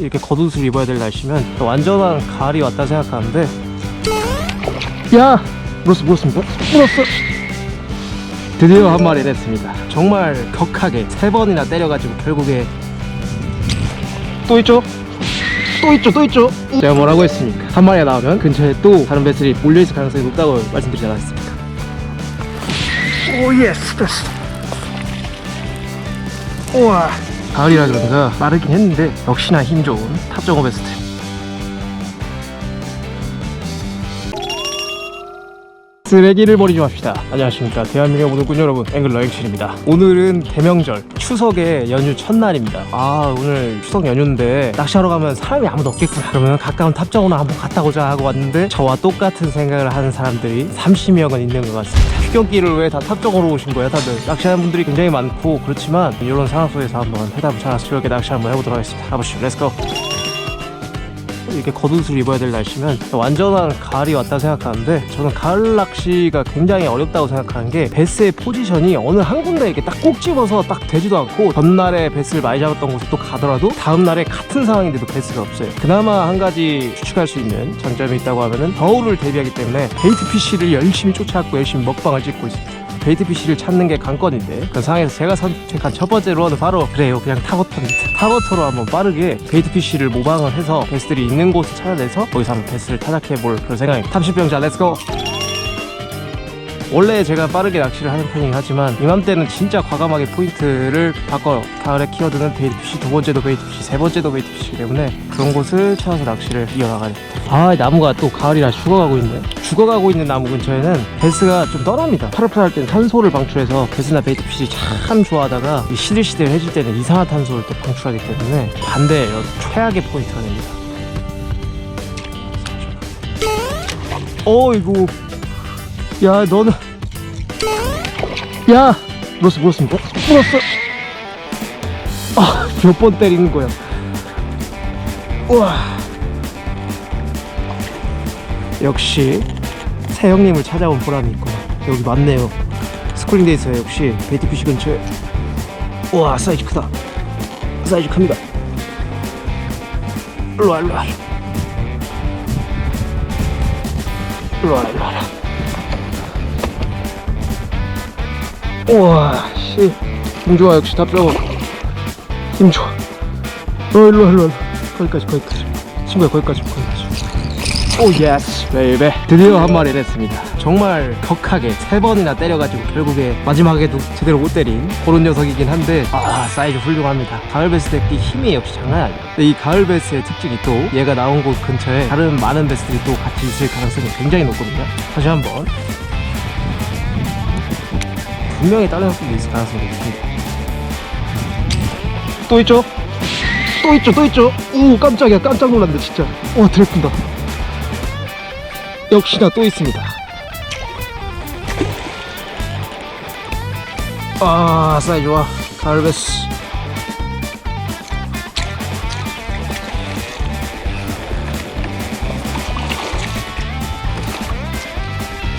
이렇게 겉옷을 입어야 될 날씨면 완전한 가을이 왔다 생각하는데. 야! 물었어 물었습니까? 물었어. 드디어 한 마리 냈습니다. 정말 격하게 세 번이나 때려가지고 결국에 또 있죠? 또 있죠 또 있죠? 제가 뭐라고 했습니까? 한 마리가 나오면 근처에 또 다른 배슬이 몰려있을 가능성이 높다고 말씀드리지 않았습니까? 오 예스 됐어. 우와 가을이라 그런가 빠르긴 했는데 역시나 힘 좋은 탑정어 베스트 쓰레기를 버리지 맙시다. 안녕하십니까. 대한민국 모든 여러분, 앵글러 액션입니다. 오늘은 대명절, 추석의 연휴 첫날입니다. 아, 오늘 추석 연휴인데 낚시하러 가면 사람이 아무도 없겠구나. 그러면 가까운 탑정으로 한번 갔다 오자 하고 왔는데 저와 똑같은 생각을 하는 사람들이 30명은 있는 것 같습니다. 휴경길을 왜 다 탑정으로 오신 거예요, 다들? 낚시하는 분들이 굉장히 많고 그렇지만 이런 상황 속에서 한번 해답을 찾아서 즐겁게 낚시 한번 해보도록 하겠습니다. 가보시죠. 렛츠고! 이렇게 겉옷을 입어야 될 날씨면 완전한 가을이 왔다 생각하는데 저는 가을 낚시가 굉장히 어렵다고 생각하는 게 베스의 포지션이 어느 한 군데 이렇게 딱 꼭 집어서 딱 되지도 않고 전날에 베스를 많이 잡았던 곳에 또 가더라도 다음날에 같은 상황인데도 베스가 없어요. 그나마 한 가지 추측할 수 있는 장점이 있다고 하면은 겨울을 대비하기 때문에 베이트 피쉬를 열심히 쫓아왔고 열심히 먹방을 찍고 있습니다 피쉬를 찾는 게 관건인데 그 상황에서 제가 선택한 첫 번째 루어는 바로 그래요. 그냥 타버터입니다. 타버터로 한번 빠르게 피쉬를 모방을 해서 베스들이 있는 곳을 찾아내서 거기서 한번 베스를 타작해 볼 그런 생각입니다. 탐신병자 렛츠고 원래 제가 빠르게 낚시를 하는 편이긴 하지만 이맘때는 진짜 과감하게 포인트를 바꿔요 가을의 키워드는 베이트 피쉬 두 번째도 베이트 피쉬 세 번째도 베이트 피쉬이기 때문에 그런 곳을 찾아서 낚시를 이어나가야 됩니다 아 나무가 또 가을이라 죽어가고 있네. 죽어가고 있는 나무 근처에는 베스가 좀 떠납니다. 파릇파릇할 때는 탄소를 방출해서 베스나 베이트 피쉬 참 좋아하다가 이 시들시들해질 때는 이산화 탄소를 또 방출하기 때문에 반대예요. 최악의 포인트가 됩니다. 어이구 야 너는. 야 물었어 물었습니까? 물었어. 아몇 번 때리는 거야. 우와. 역시 새 형님을 찾아온 보람이 있구나. 여기 맞네요. 스쿨링 데이스에 역시 베이트피쉬 근처에. 우와 사이즈 크다. 사이즈 큽니다. 일로와 일로와. 일로와 일로와 우와 씨. 힘 좋아 역시 힘 좋아. 어 일로와 일로와 거기까지 거기까지. 친구야 거기까지 거기까지. 오 예스 베이베. 드디어 한 마리 냈습니다. 정말 격하게 세 번이나 때려가지고 결국에 마지막에도 제대로 못 때린 그런 녀석이긴 한데 아 사이즈 훌륭합니다. 가을 베스 대기 힘이 역시 장난 아니에요. 근데 이 가을 베스의 특징이 또 얘가 나온 곳 근처에 다른 많은 베스들이 또 같이 있을 가능성이 굉장히 높거든요. 다시 한번 분명히 다른 학생도 있을 가능성이 높습니다 또 있죠? 또 있죠 또 있죠? 오 깜짝이야 깜짝 놀랐네 진짜. 와 들픈다. 역시나 또 있습니다. 아 사이즈 좋아 가을베스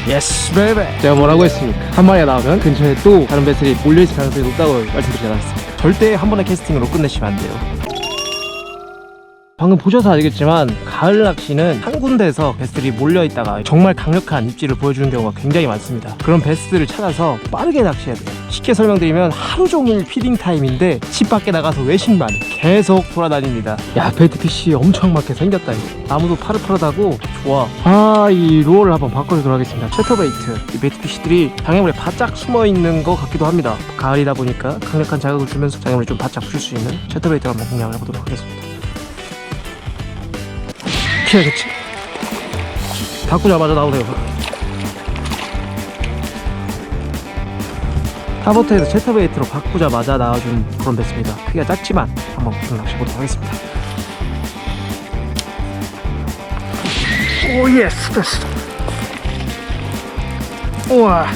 예스 베이베 제가 뭐라고 했습니까? 한 마리가 나오면 근처에 또 다른 배슬이 몰려있을 가능성이 높다고 말씀드리지 않았습니까? 절대 한 번의 캐스팅으로 끝내시면 안 돼요 방금 보셔서 알겠지만 가을 낚시는 한 군데에서 베스들이 몰려 있다가 정말 강력한 입질을 보여주는 경우가 굉장히 많습니다. 그런 베스들을 찾아서 빠르게 낚시해야 돼요. 쉽게 설명드리면 하루 종일 피딩 타임인데 집 밖에 나가서 외식만 계속 돌아다닙니다. 야 베이트피쉬 엄청 막게 생겼다 이거. 나무도 파릇파릇하고 좋아. 아이 루어를 한번 바꿔주도록 하겠습니다. 채터베이트. 이 베이트피쉬들이 장애물에 바짝 숨어 있는 것 같기도 합니다. 가을이다 보니까 강력한 자극을 주면서 장애물이 좀 바짝 풀수 있는 채터베이트를 한번 공략을 해보도록 하겠습니다 피해야겠지. 바꾸자마자 나오네요. 타버트에서 채터베이트로 바꾸자마자 나와준 그런 배스입니다. 크기가 작지만 한번 낚시해보도록 하겠습니다. 오 예스 됐어 우와.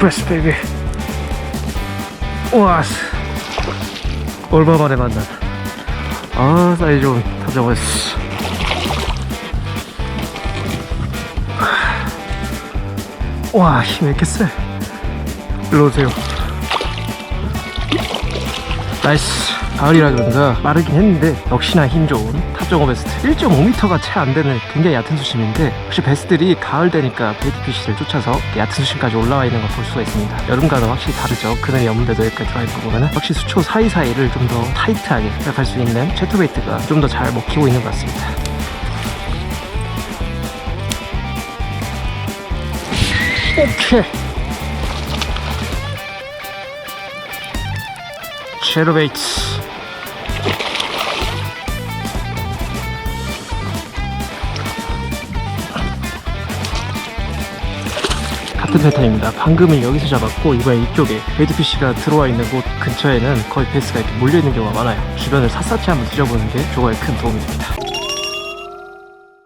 베스 베이비. 우와. 얼마 만에 만나 아 사이즈 좀 타져버렸어. 와 힘이 왜 이렇게 세 일로 오세요. 나이스 가을이라 그런가 마르긴 했는데 역시나 힘 좋은 탑정어 베스트. 1.5m가 채 안 되는 굉장히 얕은 수심인데 혹시 베스들이 가을 되니까 베이트피쉬를 쫓아서 얕은 수심까지 올라와 있는 걸 볼 수가 있습니다. 여름과는 확실히 다르죠. 그늘이 없는데도 여기까지 들어와 거 보면 확실히 수초 사이사이를 좀 더 타이트하게 갈 수 있는 채토베이트가 좀 더 잘 먹히고 있는 것 같습니다. 오케이. 쉐로베이트 같은 패턴입니다. 방금은 여기서 잡았고 이번에 이쪽에 베이트피쉬가 들어와 있는 곳 근처에는 거의 베스가 이렇게 몰려있는 경우가 많아요. 주변을 삿사치 한번 뒤져보는 게 조거에 큰 도움이 됩니다.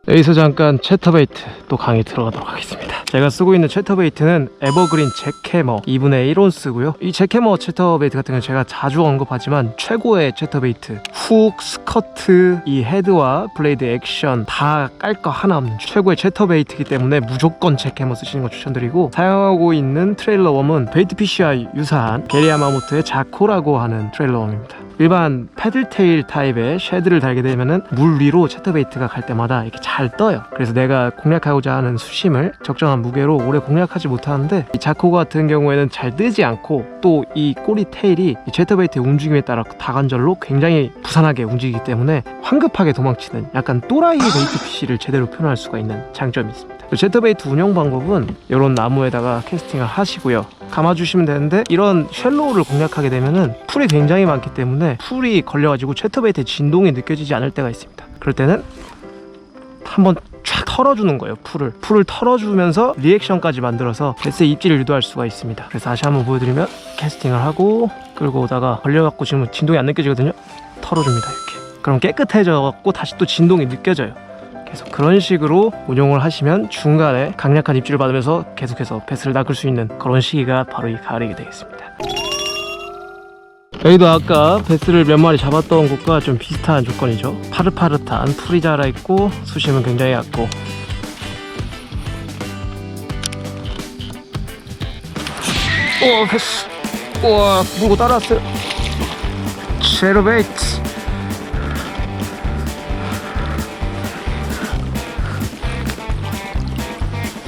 여기서 잠깐 채터베이트 또 강의 들어가도록 하겠습니다. 제가 쓰고 있는 채터베이트는 에버그린 잭해머 2분의 1온스고요. 이 잭해머 채터베이트 같은 경우는 제가 자주 언급하지만 최고의 채터베이트 훅, 스커트, 이 헤드와 블레이드 액션 다 깔 거 하나 없는 최고의 채터베이트이기 때문에 무조건 잭해머 쓰시는 거 추천드리고 사용하고 있는 트레일러 웜은 베이트피쉬와 유사한 게리야마모토의 자코라고 하는 트레일러 웜입니다. 일반 패들테일 타입의 쉐드를 달게 되면은 물 위로 채터베이트가 갈 때마다 이렇게 잘 떠요. 그래서 내가 공략하고자 하는 수심을 적정한 무게로 오래 공략하지 못하는데 이 자코 같은 경우에는 잘 뜨지 않고 또 이 꼬리 테일이 이 채터베이트의 움직임에 따라 다관절로 굉장히 부산하게 움직이기 때문에 황급하게 도망치는 약간 또라이 베이트 피쉬를 제대로 표현할 수가 있는 장점이 있습니다. 제터베이트 운영 방법은 이런 나무에다가 캐스팅을 하시고요. 감아주시면 되는데 이런 쉘로우를 공략하게 되면은 풀이 굉장히 많기 때문에 풀이 걸려가지고 채터베이트의 진동이 느껴지지 않을 때가 있습니다. 그럴 때는 한번 쫙 털어주는 거예요 풀을. 풀을 털어주면서 리액션까지 만들어서 베스의 입질을 유도할 수가 있습니다. 그래서 다시 한번 보여드리면 캐스팅을 하고 끌고 오다가 걸려갖고 지금 진동이 안 느껴지거든요. 털어줍니다 이렇게. 그럼 깨끗해져갖고 다시 또 진동이 느껴져요 계속 그런 식으로 운용을 하시면 중간에 강력한 입질을 받으면서 계속해서 베스를 낚을 수 있는 그런 시기가 바로 이 가을이게 되겠습니다 여기도 아까 베스를 몇 마리 잡았던 곳과 좀 비슷한 조건이죠. 파릇파릇한 풀이 자라 있고 수심은 굉장히 얕고. 오 베스. 우와 물고 따라왔어요. 제로베이트.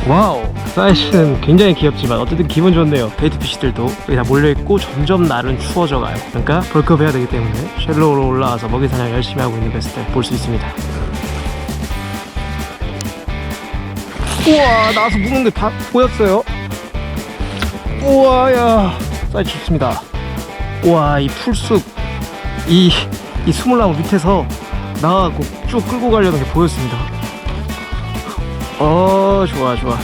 와우. 사이즈는 굉장히 귀엽지만 어쨌든 기분 좋네요. 베이트피쉬들도 여기 다 몰려있고 점점 날은 추워져 가요. 그러니까 벌크업 해야 되기 때문에 쉘로우로 올라와서 먹이 사냥 열심히 하고 있는 베스트 볼수 있습니다. 우와 나와서 무는데 다 보였어요. 우와 야 사이즈 좋습니다. 우와 이 풀숲 이, 이 수물나무 밑에서 나가고 쭉 끌고 가려는 게 보였습니다 어 좋아 좋아.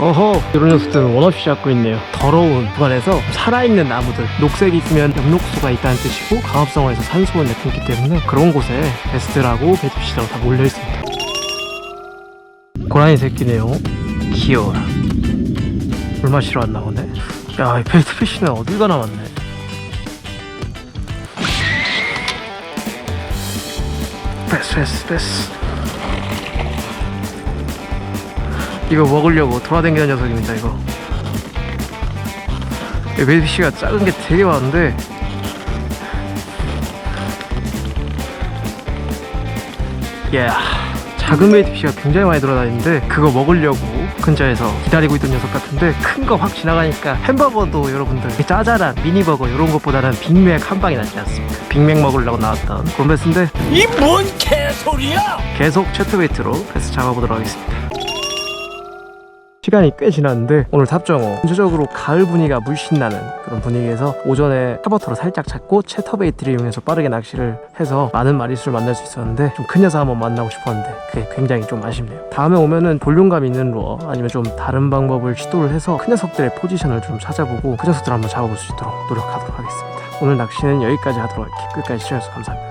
어허 이런 녀석들은 원없이 잡고 있네요. 더러운 구간에서 살아있는 나무들. 녹색이 있으면 엽록수가 있다는 뜻이고 강압성어에서 산소를 내뿜기 때문에 그런 곳에 베스트라고 베트피시라고 다 몰려있습니다. 고라니 새끼네요. 귀여워라. 물 마시러 왔나 보네? 야이 베스트피시는 어딜 가나 왔네 베스 베스 베스. 이거 먹으려고 돌아다니는 녀석입니다 이거. 베이비씨가 작은 게 되게 많은데. 예 작은 베이비씨가 굉장히 많이 돌아다니는데 그거 먹으려고 근처에서 기다리고 있던 녀석 같은데 큰 거 확 지나가니까 햄버거도 여러분들 짜잘한 미니버거 이런 것보다는 빅맥 한 방이 낫지 않습니까 빅맥 먹으려고 나왔던 그런 베스인데 이 뭔 개소리야! 계속 채트베이트로 베스 잡아보도록 하겠습니다. 시간이 꽤 지났는데 오늘 탑정어. 전체적으로 가을 분위기가 물씬 나는 그런 분위기에서 오전에 타버터로 살짝 잡고 채터베이트를 이용해서 빠르게 낚시를 해서 많은 마리수를 만날 수 있었는데 좀 큰 녀석 한번 만나고 싶었는데 그게 굉장히 좀 아쉽네요. 다음에 오면은 볼륨감 있는 루어 아니면 좀 다른 방법을 시도를 해서 큰 녀석들의 포지션을 좀 찾아보고 큰 녀석들 한번 잡아볼 수 있도록 노력하도록 하겠습니다. 오늘 낚시는 여기까지 하도록 할게요 끝까지 시청해주셔서 감사합니다